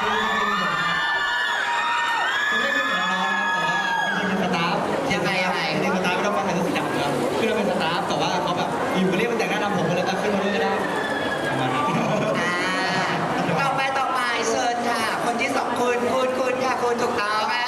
คือไม่คือเหน้อนะแต่ว่าบางทีเป็นสตาฟยังไงไง เป็สตาฟไม่ต้องฟังใครต้องสีดำอะคือเราเป็นสตาฟแต่ว่าเขาแบบอยู่ก็รียกมันแต่งหน้าดำผมก็เลยตั้งขึ้มาเรื่อยก็ได้ปต่อไปต่อไปเชิญค่ะ คนที่สองคุณคุณคุณค่ะคุณถูกต้องอะ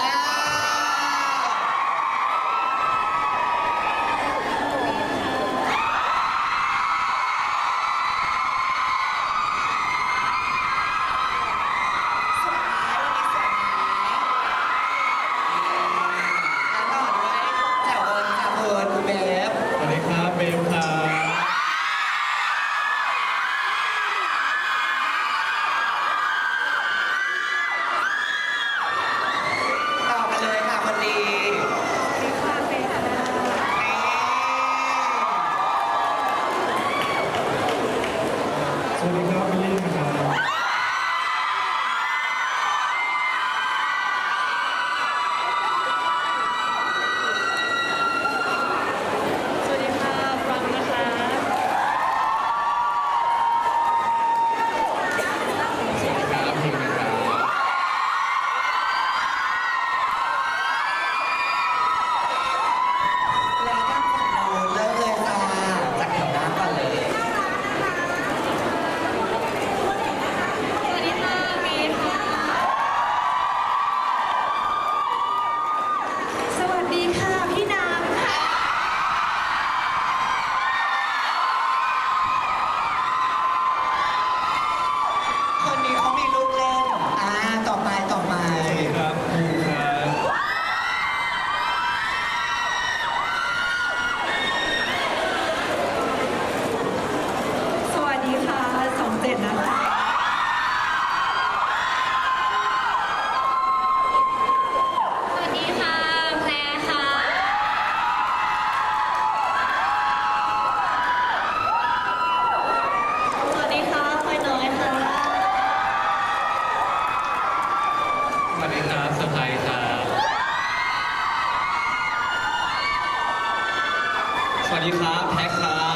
Ja, wir leben. 好？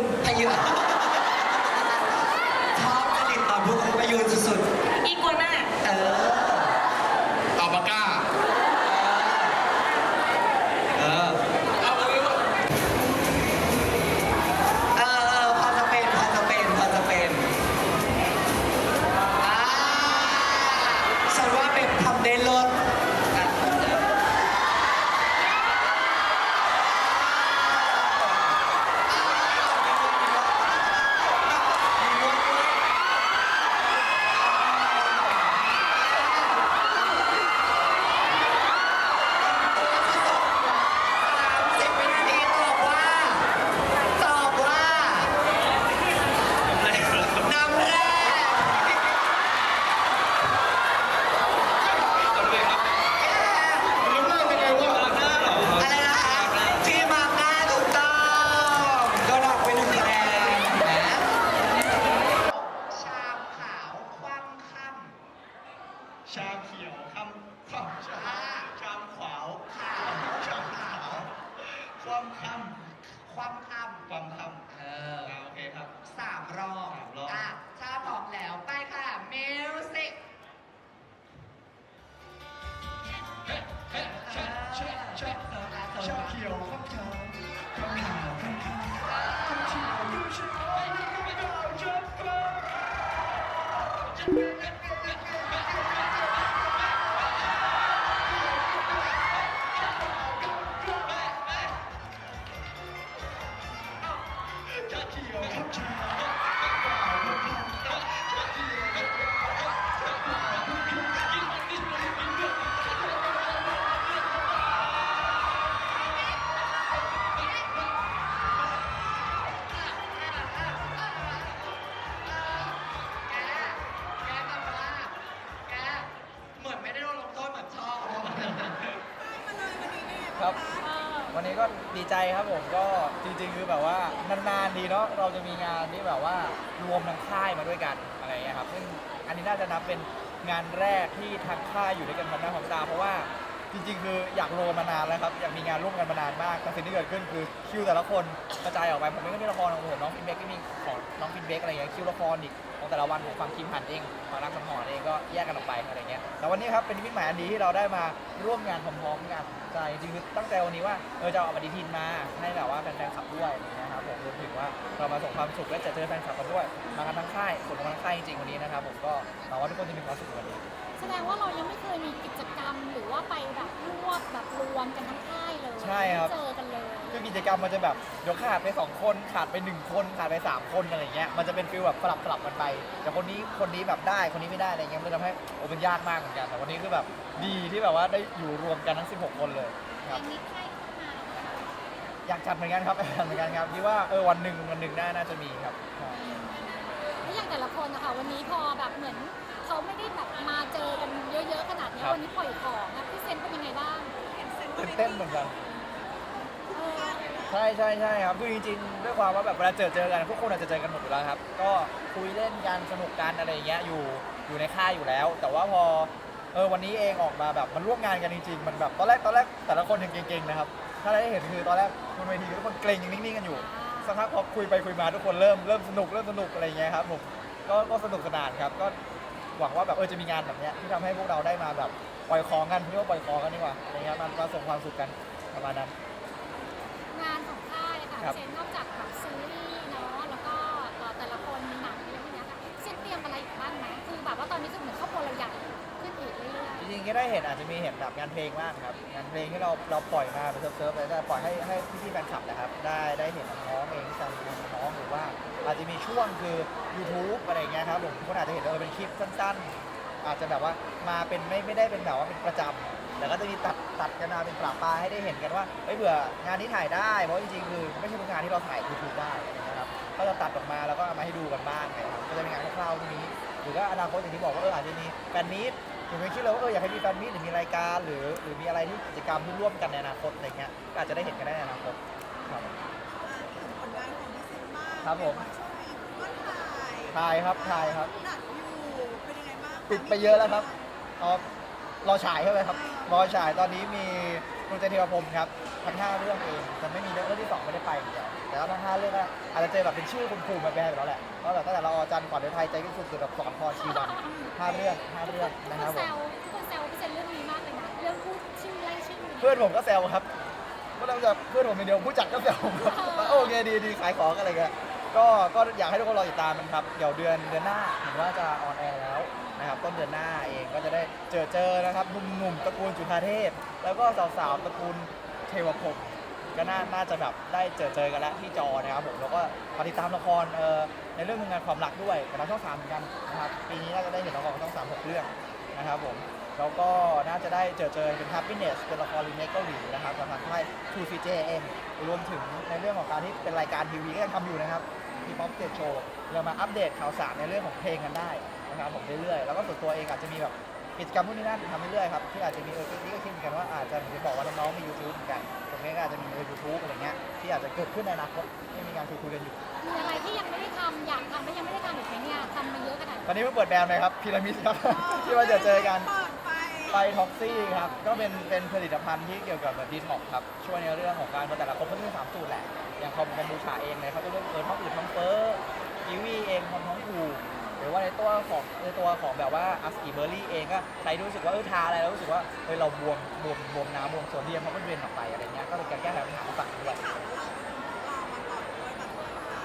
นพยอะ Thank you. ก็ดีใจครับผมก็จริง ๆ คือแบบว่านานๆดีเนาะเราจะมีงานที่แบบว่ารวมทั้งค่ายมาด้วยกันอะไรอย่างเงี้ยครับซึ่งอันนี้น่าจะนับเป็นงานแรกที่ทั้งค่ายอยู่ด้วยกันพร้อมหน้าพร้อมตาเพราะว่าจริงๆ คืออยากโรวมมานานแล้วครับอยากมีงานร่วมกันมานานมากแต่สิ่งที่เกิดขึ้นคือคิวแต่ละคนกระจายออกไปผมเองก็มีละครของผมน้องฟินเบกก็มีของน้องฟินเบกอะไรอย่างเงี้ยคิวละครอีก แต่ละวันของฟังคิมหันเองฝั่งรักสังหรณ์เองก็แยกกันออกไปอะไรเงี้ยแต่วันนี้ครับเป็นนิมิตหมายอันดีที่เราได้มาร่วมงานพร้อมๆกันใช่จริงๆตั้งใจวันนี้ว่าเออจะเอาปฏิทินมาให้แบบว่าแฟนๆขับด้วยอะครับผมรวมถึงว่าเรามาส่งความสุขและจะเจอแฟนคลับกันด้วยมากันทั้งค่ายส่วนมาทั้งค่ายจริงๆวันนี้นะครับผมก็หวังว่าทุกคนจะมีความสุขวันนี้ แสดงว่าเรายังไม่เคยมีกิจกรรมหรือว่าไปแบบรวบแบบรวมกันทั้งค่ายเลยใช่ครับ ไม่เจอ คือกิจกรรมมันจะแบบเดี๋ยวขาดไปสองคนขาดไปหนึ่งคนขาดไปสามคนอะไรเงี้ยมันจะเป็นฟีลแบบสลับสลับกันไป แต่คนนี้คนนี้แบบได้คนนี้ไม่ได้อะไรเงี้ยมันเลยทำให้โอ้เป็นยากมากเหมือนกันแต่วันนี้คือแบบดีที่แบบว่าได้อยู่รวมกันทั้ง 16 คนเลยคอรับย่างนี้ค่ายเข้ามาอยากจัดเหมือนกันครับอยากจัดเหมือนกันครับที่ว่าเออวันหนึ่งวันหนึ่งน่าน่าจะมีครับใช่แล้วอย่างแต่ละคนนะคะวันนี้พอแบบเหมือนเขาไม่ได้แบบมาเจอกันเยอะๆขนาดนี้วันนี้ปล่อยของอะพี่เซนเป็นยังไงบ้างตื่นเต้นเหมือนกันเออ ใช่ใช่ใช่ครับคือจริงๆด้วยความว่าแบบเวลาเจอเจอกันพวกคนอาจจะเจอกันหมดอยู่แล้วครับ ก็คุยเล่นกันสนุกกันอะไรอย่างเงี้ยอยู่อยู่ในค่ายอยู่แล้ว แต่ว่าพอเออวันนี้เองออกมาแบบมันร่วมงานกันจริงๆมันแบบตอนแรกตอนแรกแต่ละคนยังเก่งๆนะครับถ้าได้เห็นคือตอนแรกบนเวทีทุกคนเกรงยังนิ่งๆกันอยู่สักพักพอคุยไปคุยมาทุกคนเริ่มเริ่มสนุกเริ่มสนุกอะไรอย่างเงี้ยครับผมก็ก็สนุกสนานครับก็หวังว่าแบบเออจะมีงานแบบเนี้ยที่ทำให้พวกเราได้มาแบบปล่อยของกันเรียกว่าปล่อยของกันดีกว่าอะไรเงี้ยมันมาส่งความสุขกันประมาณนั้นงานของ ค่ายอะค่ะครับพี่เซนนอกจากแบบซีรีส์เนาะแล้วก็เอ่อแต่ละคนมีหนังอะไรพวกเนี้ยค่ะพี่เซนเตรียมอะไรอีกบ้างไหมคือแบบว่าตอนนี้คือเหมือนครอบครัวเราใหญ่ขึ้นอีกเรื่อยจริงๆก็ได้เห็นอาจจะมีเห็นแบบงานเพลงบ้างครับงานเพลงที่เราเราปล่อยมาเป็นเซิร์ฟๆเลยได้ปล่อยให้ให้พี่ๆแฟนคลับนะครับ ได้ได้เห็นน้องๆเองที่ทำน้องหรือว่า อาจจะมีช่วงคือ YouTube อะไรอย่างเงี้ยครับผมคนอาจจะเห็นเออเป็นคลิปสั้นๆ อาจจะแบบว่ามาเป็นไม่ไม่ได้เป็นแบบว่าเป็นประจำ แต่ก็จะมีตัดตัดกันมาเป็นปราปลายให้ได้เห็นกันว่าเฮ้ยเผื่องานนี้ถ่ายได้เพราะจริงๆคือไม่ใช่ทุกงานที่เราถ่าย YouTube ได้นะครับก็จะตัดออกมาแล้วก็เอามาให้ดูกันบ้างนะครับก็จะมีงานคร่าวๆที่นี้ หรือก็อนาคตอย่างที่บอกว่าเอออาจจะมีแฟนมีตหรือไม่คิดเลยว่าเอออยากให้มีแฟนมีตหรือมีรายการ หรือหรือมีอะไรที่กิจกรรมที่ร่วมกันในอนาคตอะไรเงี้ยก็อาจจะได้เห็นกันได้ในอนาคตครับ ผลงานของพี่เซนบ้างครับผม ช่วงนี้ก็ถ่ายถ่ายครับถ่ายครับ หนักอยู่เป็นยังไงบ้างปิดไปเยอะแล้วครับอ๋อรอฉายใช่ไหมครับ รอฉายตอนนี้มีดวงใจเทวพรหมครับทั้งห้าเรื่องเองแต่ไม่มีเรื่องที่สองไม่ได้ไปอย่างเดียวแต่ว่าทั้งห้าเรื่องก็อาจจะเจอแบบเป็นชื่อคุณครูมาแปลไปแล้วแหละก็แบบตั้งแต่เราอาจารย์ก่อนเดินไทยใจที่สุดคือแบบสอนพอชีวันห้าเรื่องห้าเรื่องๆทุกนะคคนรับผแซมวทุกคนแซวพี่เซนเรื่องนี้มากเลยนะ เรื่องพูดชื่อไล่ชื่อเพื่อนผมก็แซวครับก็ต้องจะเพื่อนผมเป็นเดียวผู้จัดก็แซวผมครับว่าโอเคดีดีขายของอะไรเงี้ย ก็ก็อยากให้ทุกคนรอติดตามมันครับ เดี๋ยวเดือนเดือนหน้าเห็นว่าจะออนแอร์แล้วนะครับต้นเดือนหน้าเองก็จะได้เจอเจอนะครับหนุ่มๆตระกูลจุฑาเทพ แล้วก็สาวๆตระกูลเทวภพก็น่าน่าจะแบบได้เจอเจอกันแล้วที่จอนะครับผมแล้วก็มาติดตามละครเอ่อในเรื่องงานความรักด้วยกับทางช่องสามเหมือนกันนะครับปีนี้น่าจะได้เห็นละครช่องสามหกเรื่องนะครับผมแล้วก็น่าจะได้เจอเจอเป็น Happiness เป็นละครรีเมคเกาหลีนะครับกับทางค่าย True CJ เองรวมถึงในเรื่องของการที่เป็นรายการทีวีก็ยังทำอยู่นะครับ ที่ป๊อปเดตโชว์เรามาอัปเดตข่าวสารในเรื่องของเพลงกันได้นะครับผมเรื่อยๆ แล้วก็ส่วนตัวเองอาจจะมีแบบกิจกรรมพวกนี้นั่นทำเรื่อยๆครับที่อาจจะมีเออที่ก็คิดเหมือนกันว่าอาจจะเหมือนที่บอกว่าน้องๆมี YouTube เหมือนกันตรงนี้ก็อาจจะมีเออ YouTube อะไรเงี้ยที่อาจจะเกิดขึ้นในอนาคตที่มีการคุยๆกันอยู่ มีอะไรที่ยังไม่ได้ทำอยากทำและยังไม่ได้ทำอีกไหมเนี่ยทำมาเยอะขนาดตอนนี้เพิ่งเปิดแบรนด์ไปครับพีระมิดครับ ที่ว่าจะเจอกัน เปิด ไปท็อกซี่ครับ ก็เป็นเป็นผลิตภัณฑ์ที่เกี่ยวกับดีท็อกครับ ช่วยในเรื่องของการแต่ละคนก็จะมีสามสูตรแหละ อย่างคอมเป็นบูชาเองเนี่ยเขาจะเรื่องเออท้องอืดท้องเฟ้อกีวีเองท้องท้องผูกหรือว่าในตัวของในตัวของแบบว่าอัสกีเบอร์รี่เองก็ใช้รู้สึกว่าเออทาอะไรแล้วรู้สึกว่าเฮ้ยเราบวมบวมบวมน้ำบวมโซเดียมเพราะมันเวียนออกไปอะไรเงี้ยก็เป็นการแก้ไขปัญหาต่างๆด้วย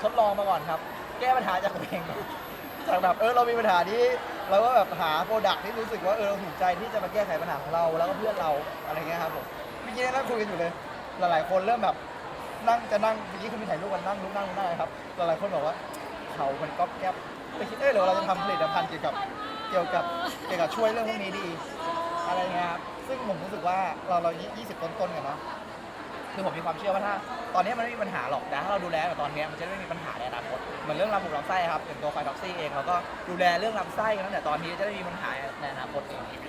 ทดลองมาก่อนครับ แก้ปัญหาจากตัวเองจากแบบเออเรามีปัญหานี้ เราก็แบบหาโปรดักที่รู้สึกว่าเออเราถูกใจที่จะมาแก้ไขปัญหาของเราแล้วก็เพื่อนเราอะไรเงี้ยครับผมเมื่อกี้นั่งคุยกันอยู่เลย หลายๆ คนเริ่มแบบนั่งจะนั่งเมื่อกี้คือมีถ่ายรูปกันนั่งลุกนั่งลุกนั่งครับหลายๆคนบอกว่าเขามันก๊อบแก๊บไปคิดเอ้ยหรือเราจะทำผลิตภัณฑ์เกี่ยวกับเกี่ยวกับเกี่ยวกับช่วยเรื่องพวกนี้ดี อะไรเงี้ยครับซึ่งผมรู้สึกว่าเราเรา 20 ต้นๆกันเนาะ คือผมมีความเชื่อว่าถ้า ตอนนี้มันไม่มีปัญหาหรอกแต่ถ้าเราดูแลแต่ตอนนี้มันจะไม่มีปัญหาในอนาคตเหมือนเรื่องลำบุกลำไส้ครับอย่างตัวไฟท็อกซี่เองเราก็ดูแลเรื่องลำไส้กันตั้งแต่ตอนนี้จะได้มีปัญหาในอนาคตเองนี่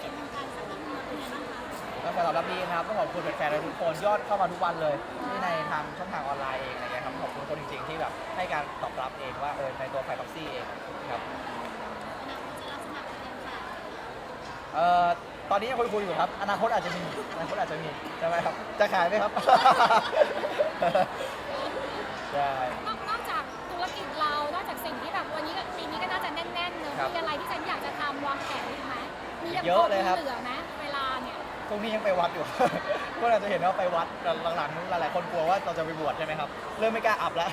เห็นการสักครั้งเป็นยังไงบ้างคะก็สำหรับพี่นะครับต้องขอบคุณแฟนๆทุกคนยอดเข้ามาทุกวันเลยที่ในทางช่องทางออนไลน์เองอะไรเงี้ยครับขอบคุณคนจริงๆที่แบบให้การตอบรับเองว่าเออในตัวไฟท็อกซี่เองครับเอ่อ ตอนนี้ยังคุยๆอยู่ครับ อนาคตอาจจะมีอนาคตอาจจะมีใช่ไหมครับ จะขายไหมครับ ใช่ นอกนอกจากธุรกิจเรา นอกจากสิ่งที่แบบวันนี้ก็ปีนี้ก็น่าจะแน่นๆเนอะครับมีอะไรที่ฉันอยากจะทำวางแผนอีกไหมมียังเยอะเลยครับเหลือไหมเวลาเนี่ยช่วงนี้ยังไปวัดอยู่ก็อาจจะเห็นว่าไปวัดแต่หลังๆหลายๆคนกลัวว่าเราจะไปบวชใช่ไหมครับ เริ่มไม่กล้าอัพแล้ว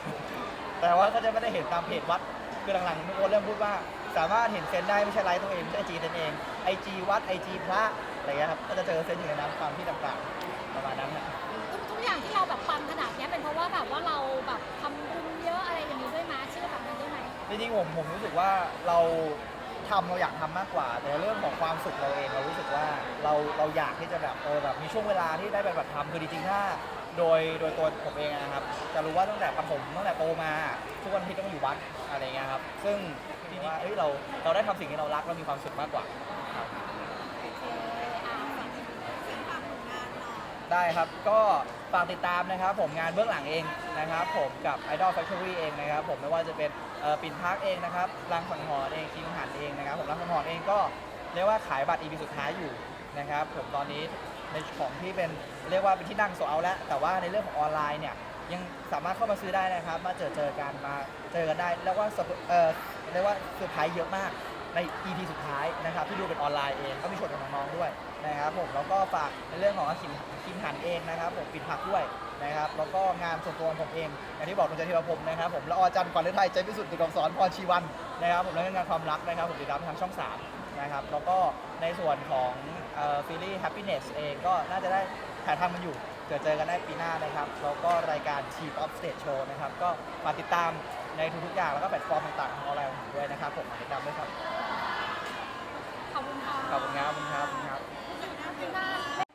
แต่ว่าก็จะไม่ได้เห็นตามเพจวัด คือหลังๆทุกคนเริ่มพูดว่า สามารถเห็นเซนได้ไม่ใช่ไลฟ์ตัวเองไม่ใช่จีเซนเองไอจีวัดไอจีพระอะไรเงี้ยครับก็จะเจอเซนอยู่ในนั้นตามที่ต่างๆประมาณนั้นครับทุกทุกอย่างที่เราแบบปังขนาดเนี้ยเป็นเพราะว่าแบบว่าเราแบบทำบุญเยอะอะไรอย่างนี้ด้วยไหมเชื่อแบบนั้นด้วยไหมจริงๆผมผมรู้สึกว่าเราทำเราอยากทำมากกว่า แต่เรื่องของความสุขเราเองเรารู้สึกว่าเราเราอยากที่จะแบบเออแบบมีช่วงเวลาที่ได้ไปแบบทำคือจริงๆถ้าโดยโดยตัวผมเองนะครับ จะรู้ว่าตั้งแต่ประถมตั้งแต่โตมา ทุกวันอาที่ต้องอยู่วัดอะไรเงี้ยครับ ซึ่งจริงๆ ว่าเอ้ยเราเราได้ทำสิ่งที่เรารักเรามีความสุขมากกว่า ได้ครับก็ฝากติดตามนะครับ ผมงานเบื้องหลังเองนะครับ ผมกับ Idol Factory เองนะครับ ผมไม่ว่าจะเป็นเอ่อปิ่นพักเองนะครับรังสังหรณ์เองคิมหันเองนะครับ ผมรังสังหรณ์เองก็เรียกว่าขายบัตร EP สุดท้ายอยู่นะครับ ผมตอนนี้ในของที่เป็นเรียกว่าเป็นที่นั่งโซเอาแล้วแต่ว่าในเรื่องของออนไลน์เนี่ย ยังสามารถเข้ามาซื้อได้นะครับ มาเจอเจอกันมาเจอกันได้แล้วว่าเออเรียกว่าเซอร์ไพรส์เยอะมากใน EP สุดท้ายนะครับ ที่ดูเป็นออนไลน์เองก็มีชวนกับน้องๆด้วยนะครับผมแล้วก็ฝากในเรื่องของคิมคิมหันเองนะครับผมปิดผักด้วยนะครับแล้วก็งานส่วนตัวของผมเองอย่างที่บอกคุณเจทิวพรมนะครับผมและออจันทร์ก่อนฤทัยใจพิสุทธิ์ตุกสอนพรชีวันนะครับผมแล้วก็งานความรักนะครับผมติดตามทางช่อง 3 นะครับแล้วก็ในส่วนของซีรีส์ happiness เองก็น่าจะได้ถ่ายทำกันอยู่ เกิดเจอกันได้ปีหน้านะครับแล้วก็รายการ Chief of State Show นะครับ ก็มาติดตามในทุกๆอย่างแล้วก็แพลตฟอร์มต่างๆของออนไลน์ด้วยนะครับ ผมฝากติดตามด้วยครับ ขอบคุณค่ะขอบคุณครับขอบคุณครับ ขอบคุณครับ